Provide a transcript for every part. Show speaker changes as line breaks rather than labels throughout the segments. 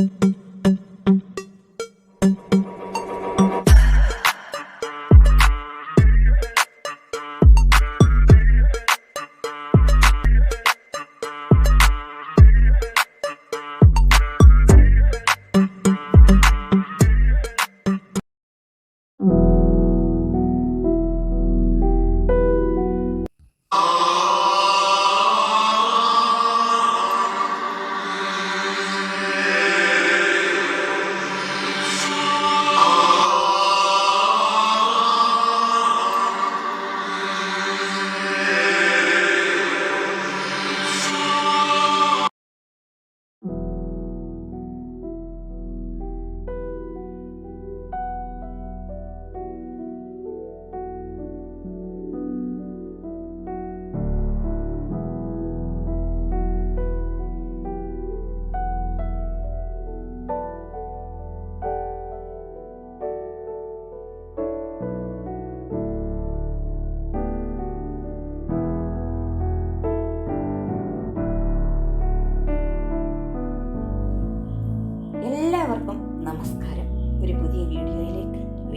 thank you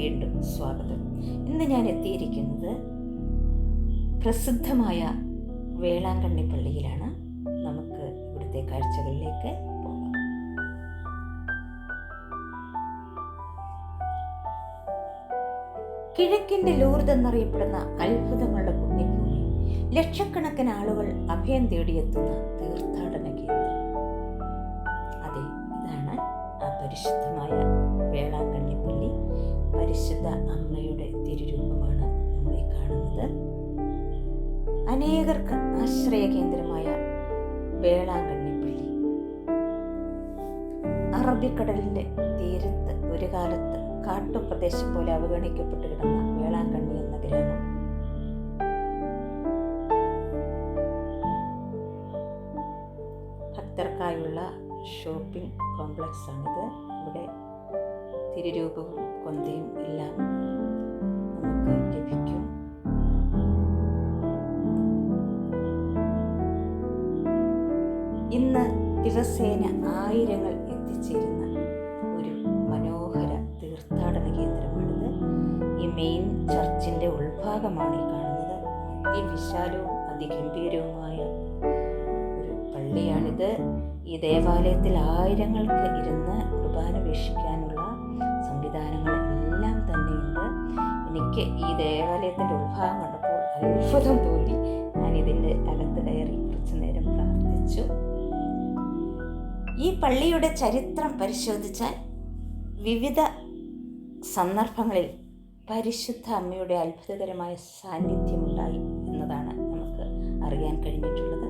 വീണ്ടും സ്വാഗതം ഇന്ന് ഞാൻ എത്തിയിരിക്കുന്നത് പ്രസിദ്ധമായ വേളാങ്കണ്ണി പള്ളിയിലാണ് നമുക്ക് ഇവിടുത്തെ കാഴ്ചകളിലേക്ക് പോകാം കിഴക്കിന്റെ ലൂർദ് എന്നറിയപ്പെടുന്ന അത്ഭുതങ്ങളുടെ പുണ്യഭൂമി ലക്ഷക്കണക്കിന് ആളുകൾ അഭയം തേടിയെത്തുന്ന തീർത്ഥാടന കേന്ദ്രം അതെ ഇതാണ് ആ പരിശുദ്ധമായ വേളാങ്കണ്ണി പരിശുദ്ധ അമ്മയുടെ തിരുരൂപമാണ് നമ്മൾ കാണുന്നത് അനേകർക്ക് ആശ്രയ കേന്ദ്രമായ വേളാങ്കണ്ണി അറബിക്കടലിന്റെ തീരത്ത് ഒരു കാലത്ത് കാട്ടുപ്രദേശം പോലെ അവഗണിക്കപ്പെട്ടു കിടന്ന വേളാങ്കണ്ണി എന്ന ഗ്രാമം ഭക്തർക്കായുള്ള ഷോപ്പിംഗ് കോംപ്ലക്സ് ആണിത് തിരുരൂപവും കൊന്തയും എല്ലാം നമുക്ക് ലഭിക്കും ഇന്ന് ദിവസേന ആയിരങ്ങൾ എത്തിച്ചേരുന്ന ഒരു മനോഹര തീർത്ഥാടന കേന്ദ്രമാണിത് ഈ മെയിൻ ചർച്ചിൻ്റെ ഉൾഭാഗമാണ് ഈ കാണുന്നത് അതിവിശാലവും അതിഗംഭീരവുമായ ഒരു പള്ളിയാണിത് ഈ ദേവാലയത്തിൽ ആയിരങ്ങൾക്ക് ഇരുന്ന് കുർബാന വീക്ഷിക്കാനുള്ള സംവിധാനങ്ങളെല്ലാം തന്നെയുണ്ട് എനിക്ക് ഈ ദേവാലയത്തിൻ്റെ ഉത്ഭാവം കണ്ടപ്പോൾ അത്ഭുതം തോന്നി ഞാൻ ഇതിൻ്റെ അകത്ത് കയറി കുറച്ച് നേരം പ്രാർത്ഥിച്ചു ഈ പള്ളിയുടെ ചരിത്രം പരിശോധിച്ചാൽ വിവിധ സന്ദർഭങ്ങളിൽ പരിശുദ്ധ അമ്മയുടെ അത്ഭുതകരമായ സാന്നിധ്യമുണ്ടായി എന്നതാണ് നമുക്ക് അറിയാൻ കഴിഞ്ഞിട്ടുള്ളത്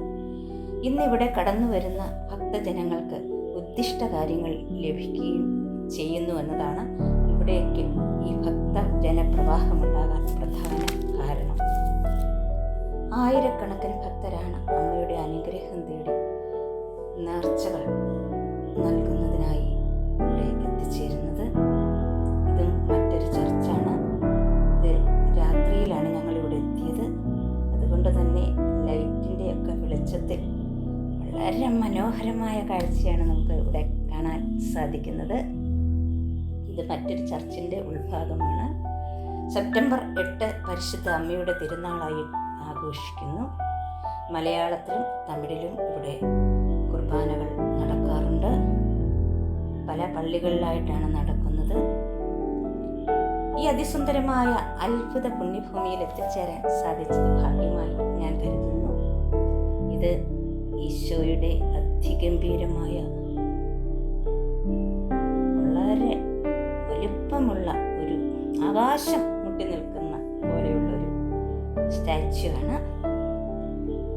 ഇന്നിവിടെ കടന്നു വരുന്ന ഭക്തജനങ്ങൾക്ക് ഉദ്ദിഷ്ട കാര്യങ്ങൾ ലഭിക്കുകയും ചെയ്യുന്നു എന്നതാണ് അവിടേക്ക് ഈ ഭക്ത ജലപ്രവാഹമുണ്ടാകാൻ പ്രധാന കാരണം ആയിരക്കണക്കിന് ഭക്തരാണ് അമ്മയുടെ അനുഗ്രഹം തേടി നേർച്ചകൾ നൽകുന്നതിനായി ഇവിടെ എത്തിച്ചേരുന്നത് ഇതും മറ്റൊരു ചർച്ചാണ് ഇത് രാത്രിയിലാണ് ഞങ്ങൾ ഇവിടെ എത്തിയത് അതുകൊണ്ട് തന്നെ ലൈറ്റിൻ്റെ ഒക്കെ വെളിച്ചത്തിൽ വളരെ മനോഹരമായ കാഴ്ചയാണ് നമുക്ക് ഇവിടെ കാണാൻ സാധിക്കുന്നത് ഇത് മറ്റൊരു ചർച്ചിൻ്റെ ഉത്ഭാഗമാണ് സെപ്റ്റംബർ എട്ട് പരിശുദ്ധ അമ്മയുടെ തിരുനാളായി ആഘോഷിക്കുന്നു മലയാളത്തിലും തമിഴിലും ഇവിടെ കുർബാനകൾ നടക്കാറുണ്ട് പല പള്ളികളിലായിട്ടാണ് നടക്കുന്നത് ഈ അതിസുന്ദരമായ അത്ഭുത പുണ്യഭൂമിയിൽ എത്തിച്ചേരാൻ സാധിച്ചത് ഭാഗ്യമായി ഞാൻ കരുതുന്നു ഇത് ഈശോയുടെ അതിഗംഭീരമായ ആകാശം മുട്ടി നിൽക്കുന്ന പോലെയുള്ളൊരു സ്റ്റാച്ചു ആണ്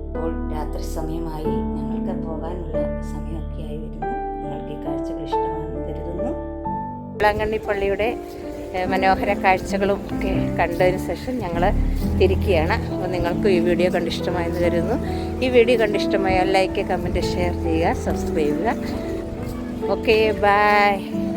ഇപ്പോൾ രാത്രി സമയമായി ഞങ്ങൾക്ക് പോകാനുള്ള സമയമൊക്കെ ആയി വരുന്നു ഞങ്ങൾക്ക് ഈ കാഴ്ചകൾ ഇഷ്ടമാണെന്ന് കരുതുന്നു വളങ്കണ്ണി പള്ളിയുടെ മനോഹര കാഴ്ചകളും ഒക്കെ കണ്ടതിന് ശേഷം ഞങ്ങൾ തിരിക്കുകയാണ് അപ്പോൾ നിങ്ങൾക്ക് ഈ വീഡിയോ കണ്ട് ഇഷ്ടമായെന്ന് കരുതുന്നു ഈ വീഡിയോ കണ്ട് ഇഷ്ടമായാൽ ലൈക്ക് കമൻറ്റ് ഷെയർ ചെയ്യുക സബ്സ്ക്രൈബ് ചെയ്യുക ഓക്കെ ബൈ